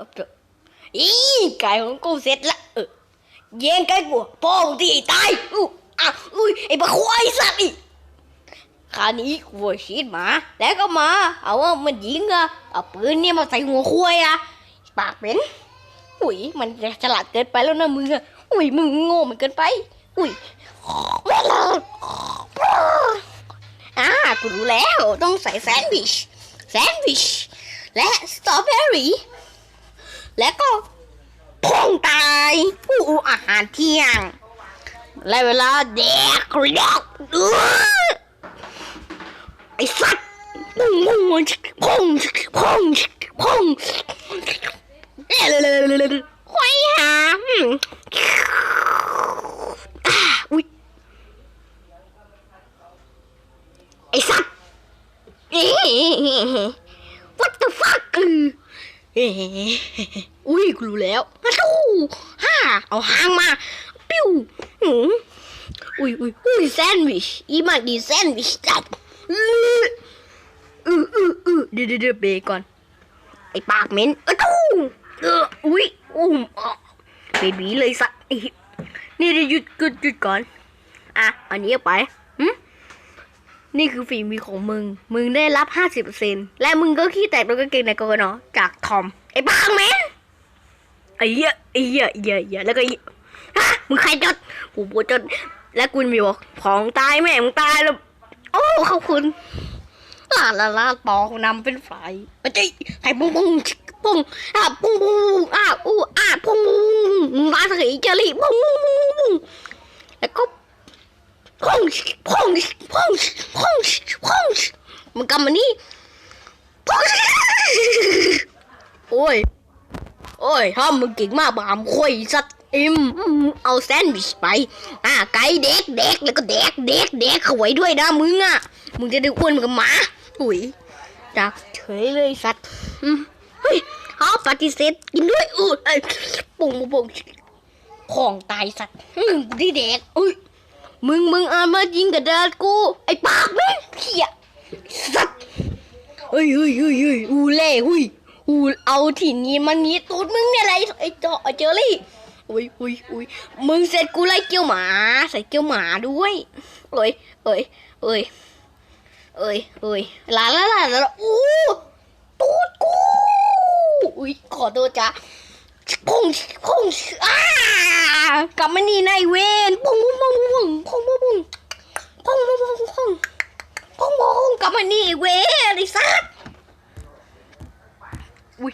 อออีไก่ของกูเสร็จละเออย่งไก่กูพ่องที่ตายอู้อะอุ้ยไอ้บ้าควายสัตว์อีกคราวนี้กูชีดหมาแล้วก็มาเอาว่ามันยิงอะเอาปืนเนี่ยมาใส่หัวควายอะปากเป็นอุ้ยมันจะฉลาดเกินไปแล้วนะมึงอะอุ้ยมึงโง่มันเกินไป อุ้ยเวลาอ่ากูรู้แล้วต้องใส่แซนด์วิชแซนด์วิชและสตรอเบอรี่ และก็พงตายผู้อาหารเที่ยง และเวลาแดกเรียกไอ้สัตว์พงพงพงพงพงเอ้ยเลยเลยเลยเลยควายหาอุ้ยไอ้สัตว์ What the fuck เออเอ๊ะอุ้ยกูรู้แล้วมาดูฮ่าเอาหางมา ปิ้วหืมอุ้ยอุ้ยอุ้ยแซนด์วิช อีมันดีแซนด์วิชจัดอืออืออือเดี๋ยวเดี๋ยวเดี๋ยวเบรก่อน ไอ้ปากเหม็นอะตู้เอออุ้ยอุ้มเบบีเลยสักนี่เดี๋ยวหยุดหยุดหยุดก่อน อะ อันนี้เอาไป นี่คือฝีมือของมึง มึงได้รับ 50%และมึงก็ขี้แตกโดนกางเกงในกกนอจากทอม ไอ้บ้าแมนไอ้เหี้ยไอ้เหี้ยไอ้เหี้ยเหี้ยแล้วก็ไอ้ฮะมึงใครจดกูปวดจด และกูมีบอกของตายแม่มึงตายแล้ว โอ้ขอบคุณลาลาลาปอกนำเป็นไฟปะจิไอ้ปุ้งปุ้งชิปุ้งอะปุ้งปุ้งอะอู้อะปุ้งปุ้งมาสีเจอรี่ปุ้งปุ้งปุ้ง พงพงพงพงพงมึงกำมันนี่พงโอ้ย โอ้ยทอมมึงเก่งมากบามคุยสัตว์อิมเอาแซนด์วิชไป อ่าไก่เด็กเด็กแล้วก็เด็กเด็กเด็กเขาไว้ด้วยนะมึงอะ มึงจะได้อ้วนเหมือนกับหมาอุ้ยจากเฉยเลยสัตว์อืมเฮ้ยเขาปฏิเสธกินด้วยอู้ยปุ่งปุ่งของตายสัตว์อืมที่เด็กอุ้ย มึงมึงเอามายิงกับดาดกู ไอ้ปากแม่งเขี้ยสัตว์เฮ้ยเฮ้ยเฮ้ยเฮ้ยอูเล่หุยอูเอาที่นี้มันนี้ตูดมึงเนี่ยอะไรไอ้เจาะไอ้เจอรี่อุ้ยอุ้ยอุ้ยมึงเสร็จกูไล่เกี้ยวหมา ใส่เกี้ยวหมาด้วยเอ้ยเอ้ยเอ้ยเอ้ยเอ้ยลาลาลาลาอู้ตูดกูอุ้ยขอโทษจ้ะพุ่งพุ่งอ้ากลับมานี่นายเวนพุ่ง กลับมานี่ไอ้เวนไอ้สัสอุ้ย